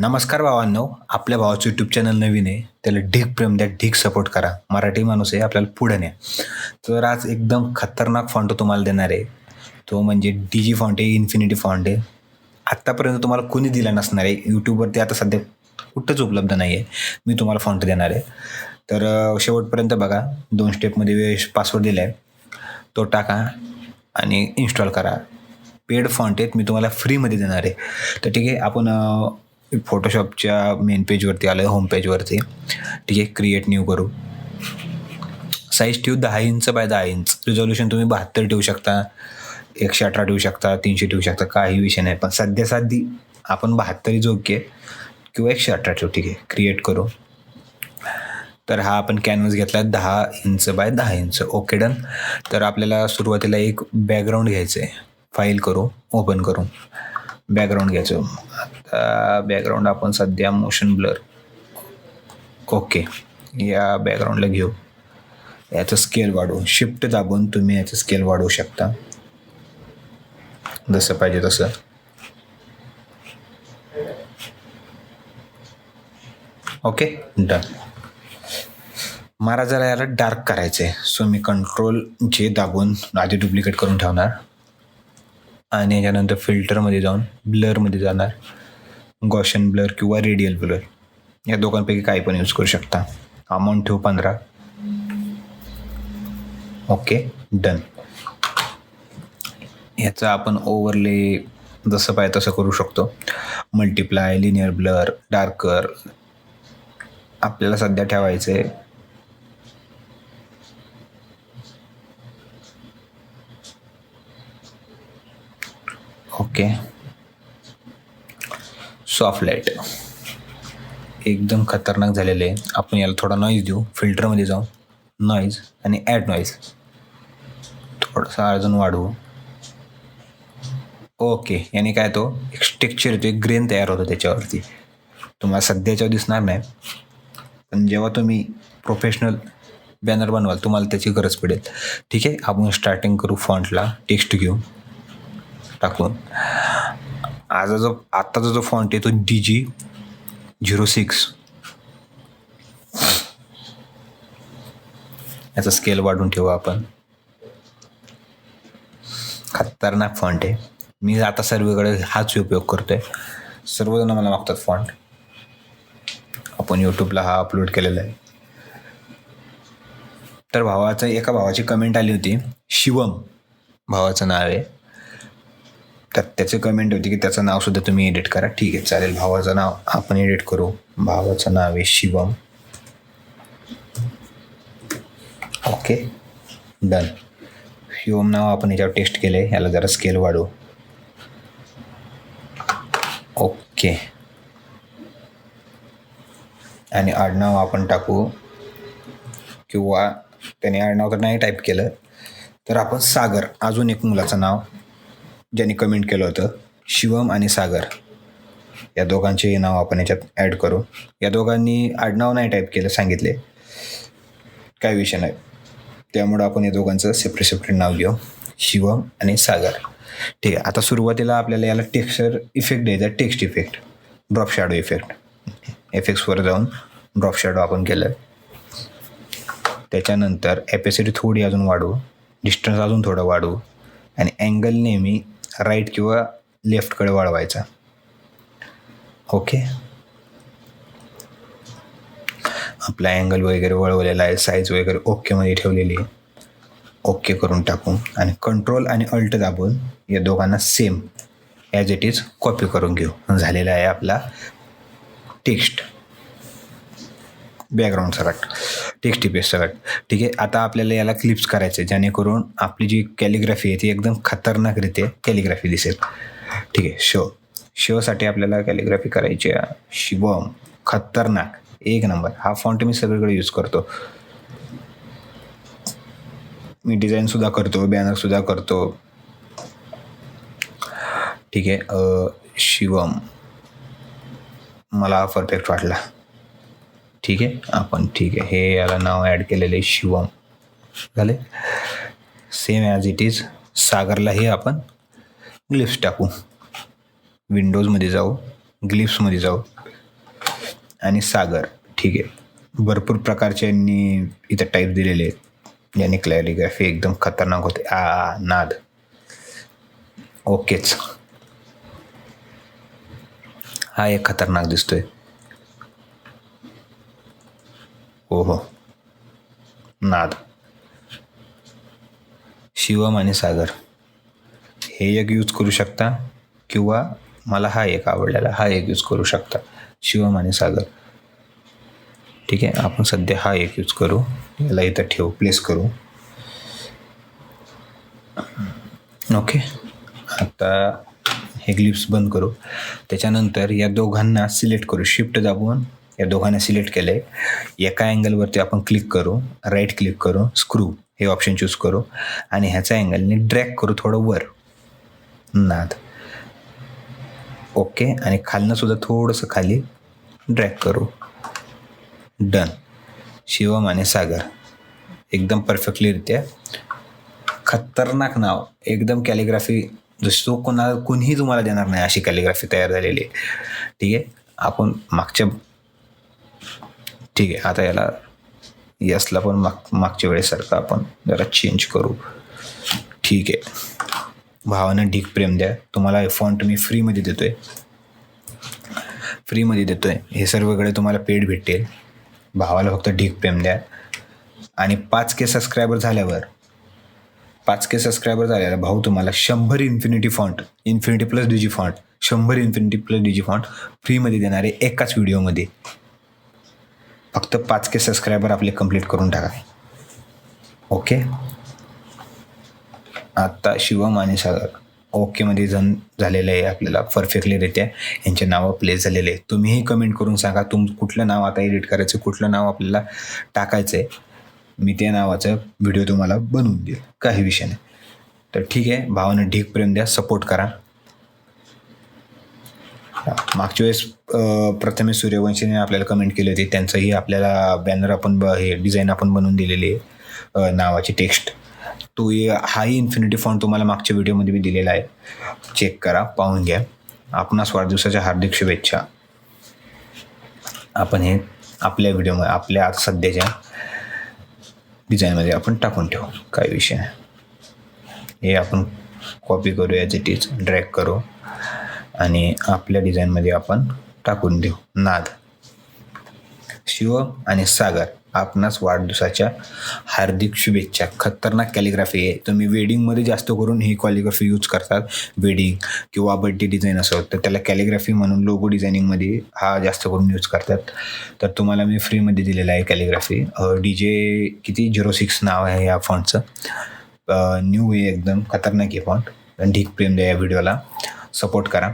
नमस्कार भावांनो आपल्या भावाचं यूट्यूब चॅनल नवीन आहे त्याला ढीग प्रेम द्या ढीग सपोर्ट करा. मराठी माणूस आहे आपल्याला पुढे न्या. तर आज एकदम खतरनाक फॉन्ट तुम्हाला देणार आहे. तो म्हणजे डी जी फॉन्ट आहे इन्फिनिटी फॉन्ट आहे. आत्तापर्यंत तुम्हाला कोणी दिला नसणार आहे यूट्यूबवरती आता सध्या कुठंच उपलब्ध नाही आहे मी तुम्हाला फॉन्ट देणार आहे. तर शेवटपर्यंत बघा दोन स्टेपमध्ये पासवर्ड दिला आहे तो टाका आणि इन्स्टॉल करा. पेड फॉन्ट आहेत मी तुम्हाला फ्रीमध्ये देणार आहे. तर ठीक आहे आपण फोटोशॉपच्या मेन पेजवरती आलं होम पेजवरती ठीक आहे क्रिएट न्यू करू. साईज ठेवू दहा इंच बाय दहा इंच रिझॉल्युशन तुम्ही बहात्तर ठेवू शकता एकशे अठरा ठेवू शकता तीनशे ठेवू शकता काही विषय नाही. पण सध्या साधी आपण बहात्तरी जोग्य किंवा एकशे अठरा ठेवू ठीक आहे. क्रिएट करू. तर हा आपण कॅनव्हस घेतला दहा इंच बाय दहा इंच ओके डन तर आपल्याला सुरुवातीला एक बॅकग्राऊंड घ्यायचं आहे फाईल करू ओपन करू. बॅकग्राऊंड घ्यायचो. आता बॅकग्राऊंड आपण सध्या मोशन ब्लर ओके या बॅकग्राऊंडला घेऊ. याचं स्केल वाढवू. शिफ्ट दाबून तुम्ही याचं स्केल वाढवू शकता. जसं पाहिजे तसं. ओके डन मला जरा याला डार्क करायचं आहे सो मी कंट्रोल जे दाबून आधी डुप्लिकेट करून ठेवणार. आणि याच्यानंतर फिल्टरमध्ये जाऊन ब्लरमध्ये जाणार. गॉशन ब्लर किंवा रेडियल ब्लर या दोघांपैकी काही पण यूज करू शकता. अमाऊंट ठेवू पंधरा. ओके डन ह्याचा आपण ओव्हरले जसं पाहिजे तसं करू शकतो. मल्टिप्लाय लिनियर ब्लर डार्कर आपल्याला सध्या ठेवायचं आहे ओके. सॉफ्ट लाइट एकदम खतरनाक झालेले. आहे आपण याला थोडा नॉईज देऊ. फिल्टरमध्ये जाऊ. नॉईज आणि ॲड नॉईज थोडासा अजून वाढवू. ओके. याने काय तो? एक स्टेक्चर येतो एक ग्रेन तयार होतो त्याच्यावरती. तुम्हाला सध्याच्यावर दिसणार नाही. पण जेव्हा तुम्ही प्रोफेशनल बॅनर बनवाल तुम्हाला त्याची गरज पडेल. ठीक आहे? आपण स्टार्टिंग करू फॉन्टला टेक्स्ट घेऊ. टाकून. आजचा जो आत्ताचा जो फॉन्ट आहे तो डी जी झिरो सिक्स. याचा स्केल वाढून ठेवू आपण. खतरनाक फॉन्ट आहे. मी आता सर्वीकडे हाच उपयोग करतोय. सर्वजण मला मागतात फॉन्ट आपण यूट्यूबला हा अपलोड केलेला आहे. तर भावाचं एका भावाची कमेंट आली होती. शिवम भावाचं नाव आहे. त्यात त्याचे कमेंट होती की त्याचं नाव सुद्धा तुम्ही एडिट करा. ठीक आहे चालेल. भावाचं नाव आपण एडिट करू. भावाचं नाव आहे शिवम. ओके डन शिवम नाव आपण याच्यावर टेस्ट केलं आहे याला जरा स्केल वाढवू. ओके आणि आडनाव आपण टाकू. किंवा त्याने आडनाव तर नाही टाईप केलं. तर आपण सागर अजून एक मुलाचं नाव. ज्यांनी कमेंट केलं होतं शिवम आणि सागर या दोघांचे नाव आपण याच्यात ॲड करू. या दोघांनी आडनाव नाही टाईप केलं सांगितले. काय विषय नाही. त्यामुळं आपण या दोघांचं सेपरेट सेपरेट नाव घेऊ. शिवम आणि सागर. ठीक आहे आता सुरुवातीला आपल्याला याला टेक्स्चर इफेक्ट द्यायचा text effect drop shadow effect एफेक्ट्सवर जाऊन ड्रॉप शॅडो आपण केलं. त्याच्यानंतर ॲपॅसिटी थोडी अजून वाढवू. डिस्टन्स अजून थोडं वाढवू. आणि अँगल नेहमी राईट किंवा लेफ्टकडे वळवायचा ओके आपला अँगल वगैरे वळवलेला आहे साईज वगैरे ओकेमध्ये ठेवलेली आहे. ओके करून टाकू आणि कंट्रोल आणि अल्ट दाबून या दोघांना same as it is copy करून घेऊ. झालेला आहे आपला टेक्स्ट बॅकग्राऊंड सगळं टेक्स्ट पेज सगळं ठीक आहे आता आपल्याला याला क्लिप्स करायचे जेणेकरून आपली जी कॅलिग्राफी आहे ती एकदम खतरनाकरीत्या कॅलिग्राफी दिसेल. ठीक आहे शो शोसाठी आपल्याला कॅलिग्राफी करायची आहे. शिवम खतरनाक. एक नंबर. हा फॉन्ट मी सगळीकडे यूज करतो. मी डिझाईनसुद्धा करतो बॅनरसुद्धा करतो. ठीक आहे शिवम. मला परफेक्ट वाटला. ठीक आहे? आपण ठीक आहे. हे याला नाव ॲड केलेलं आहे शिवम. झाले? सेम ॲज इट इज सागरलाही आपण ग्लिप्स टाकू. विंडोजमध्ये जाऊ. ग्लिप्समध्ये जाऊ. आणि सागर. ठीक आहे. भरपूर प्रकारचे यांनी इथं टाईप दिलेले आहेत. याने क्लॅरिग्राफी एकदम खतरनाक होते. आ नाद. ओकेच. हा एक खतरनाक दिसतोय. ओहो. नाद. शिवम आणि सागर. हे एक यूज करू शकता किंवा मला हा एक आवडलेला हा एक यूज करू शकता. शिवम आणि सागर. ठीक आहे आपण सध्या हा एक यूज करू. याला इथं ठेवू प्लेस करू. ओके आता हे ग्लिप्स बंद करू. त्याच्यानंतर या दोघांना सिलेक्ट करू. शिफ्ट दाबून या दोघांना सिलेक्ट केलं आहे एका अँगलवरती आपण क्लिक करू राईट क्लिक करू स्क्रू हे ऑप्शन चूज करू आणि ह्याचा अँगलने ड्रॅक करू थोडं वर. नाद. ओके आणि खालनं सुद्धा थोडंसं खाली ड्रॅक करू. डन शिवम आणि सागर. एकदम परफेक्टलीरित्या खतरनाक नाव. एकदम कॅलिग्राफी जशी तो कोणाला कोणीही तुम्हाला देणार नाही अशी कॅलिग्राफी तयार झालेली आहे. ठीक आहे? आपण मागच्या ठीक आहे. आता याला यसला पण माग मागच्या वेळेसारखं आपण जरा चेंज करू. ठीक आहे. भावानं ढीक प्रेम द्या. तुम्हाला हे फॉन्ट मी फ्रीमध्ये देतोय. फ्रीमध्ये देतोय. हे सर्वकडे तुम्हाला पेड भेटेल. भावाला फक्त ढीक प्रेम द्या. आणि पाच के सबस्क्रायबर झाल्यावर पाच के सबस्क्रायबर झाल्यावर भाऊ तुम्हाला शंभर infinity font infinity plus D G font शंभर infinity plus D G font फ्रीमध्ये देणारे एकाच व्हिडिओमध्ये फक्त पाच के सबस्क्रायबर आपले कंप्लीट करून टाका. ओके आत्ता शिवम आणि सागर ओकेमध्ये जण झालेलं आहे आपल्याला परफेक्टलीरित्या यांचे नावं प्लेस झालेले आहे. तुम्हीही कमेंट करून सांगा तुम कुठलं नाव आता एडिट करायचं कुठलं नाव आपल्याला टाकायचं आहे मी त्या नावाचा व्हिडिओ तुम्हाला बनवून देईल. काही विषय नाही. तर ठीक आहे भावानं ढीक प्रेम द्या सपोर्ट करा. मागच्या वेळेस अं, प्रथमेश सूर्यवंशीने आपल्याला कमेंट केली होती. त्यांचंही आपल्याला बॅनर आपण ब हे डिझाईन आपण बनवून दिलेली आहे नावाची टेक्स्ट तो ये- हाही इन्फिनिटी फॉन्ट तुम्हाला मागच्या व्हिडिओमध्ये मी दिलेला आहे. चेक करा पाहून घ्या. आपणास वाढदिवसाच्या हार्दिक शुभेच्छा. आपण हे आपल्या व्हिडिओमध्ये आपल्या आज सध्याच्या डिझाईनमध्ये आपण टाकून ठेवू. काही विषय नाही. हे आपण कॉपी करू ॲज इट इज ड्रॅग करू. आणि आपल्या डिझाईनमध्ये आपण टाकून देऊ. नाद. शिव आणि सागर आपणास वाढदिवसाच्या हार्दिक शुभेच्छा. खतरनाक कॅलिग्राफी आहे. तुम्ही वेडिंगमध्ये जास्त करून ही कॉलिग्राफी यूज करतात. वेडिंग किंवा बड्डे डिझाईन असं तर त्याला कॅलिग्राफी म्हणून लोगो डिझायनिंगमध्ये हा जास्त करून यूज करतात. तर तुम्हाला मी फ्रीमध्ये दिलेला आहे कॅलिग्राफी डी जे किती? झिरो सिक्स नाव आहे या फॉन्टचं न्यू आहे एकदम खतरनाक आहे फॉन्ट ढीक प्रेम द्या या व्हिडिओला सपोर्ट करा.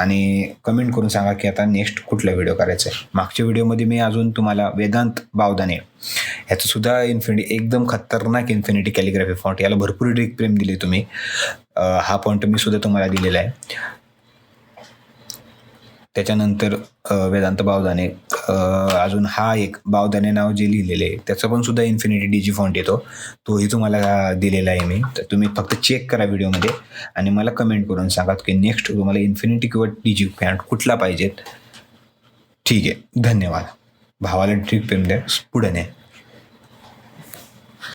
आणि कमेंट करून सांगा की आता नेक्स्ट कुठला व्हिडिओ करायचा आहे? मागच्या व्हिडिओमध्ये मी अजून तुम्हाला वेदांत बावदाने ह्याचं सुद्धा इन्फिनिटी एकदम खतरनाक इन्फिनिटी कॅलिग्राफी फॉन्ट याला भरपूर ढीक प्रेम दिले तुम्ही. हा पॉईंट मी सुद्धा तुम्हाला दिलेला आहे. त्याच्यानंतर वेदांत बावदाने अजून हा एक बावदाने नाव जे लिहिलेले आहे त्याचं पण सुद्धा इन्फिनिटी डीजी फॉन्ट येतो. तोही तुम्हाला दिलेला आहे मी. तर तुम्ही फक्त चेक करा व्हिडिओमध्ये आणि मला कमेंट करून सांगा की नेक्स्ट तुम्हाला इन्फिनिटी किंवा डीजी फॉन्ट कुठला पाहिजेत. ठीक आहे. धन्यवाद. भावाला ट्रिक प्रेम द्या. पुढे नाही